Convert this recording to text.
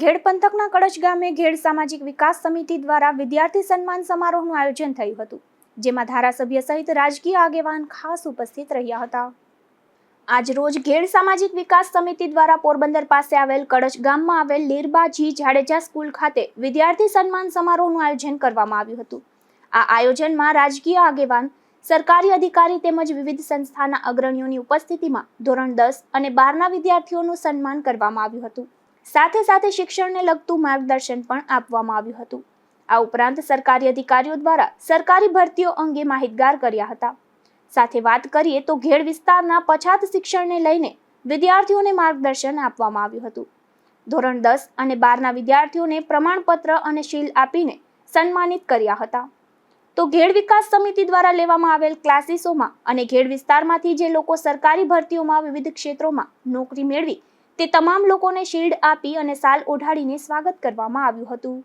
ઘેડ પંથકના કડચ ગામે ઘેડ સામાજિક વિકાસ સમિતિ દ્વારા વિદ્યાર્થી સન્માન સમારોહનું આયોજન થયું હતું, જેમાં ધારાસભ્ય સહિત રાજકીય આગેવાન ખાસ ઉપસ્થિત રહ્યા હતા. આજ રોજ ઘેડ સામાજિક વિકાસ સમિતિ દ્વારા પોરબંદર પાસે આવેલ કડચ ગામમાં આવેલ લીરબાજી જાડેજા સ્કૂલ ખાતે વિદ્યાર્થી સન્માન સમારોહનું આયોજન કરવામાં આવ્યું હતું. આ આયોજનમાં રાજકીય આગેવાન, સરકારી અધિકારી તેમજ વિવિધ સંસ્થાના અગ્રણીઓની ઉપસ્થિતિમાં ધોરણ દસ અને બારના વિદ્યાર્થીઓનું સન્માન કરવામાં આવ્યું હતું. સાથે સાથે શિક્ષણને લગતું માર્ગદર્શન પણ આપવામાં આવ્યું હતું. આ ઉપરાંત સરકારી અધિકારીઓ દ્વારા સરકારી ભરતીઓ અંગે માહિતગાર કર્યા હતા. સાથે વાત કરીએ તો ઘેડ વિસ્તારના પછાત શિક્ષણને લઈને વિદ્યાર્થીઓને માર્ગદર્શન આપવામાં આવ્યું હતું. ધોરણ દસ અને બારના વિદ્યાર્થીઓને પ્રમાણપત્ર અને શીલ આપીને સન્માનિત કર્યા હતા. તો ઘેડ વિકાસ સમિતિ દ્વારા લેવામાં આવેલ ક્લાસીસોમાં અને ઘેડ વિસ્તારમાંથી જે લોકો સરકારી ભરતીઓમાં વિવિધ ક્ષેત્રોમાં નોકરી મેળવી તે તમામ લોકોને શિલ્ડ આપી અને સાલ ઓઢાડીને સ્વાગત કરવામાં આવ્યું હતું.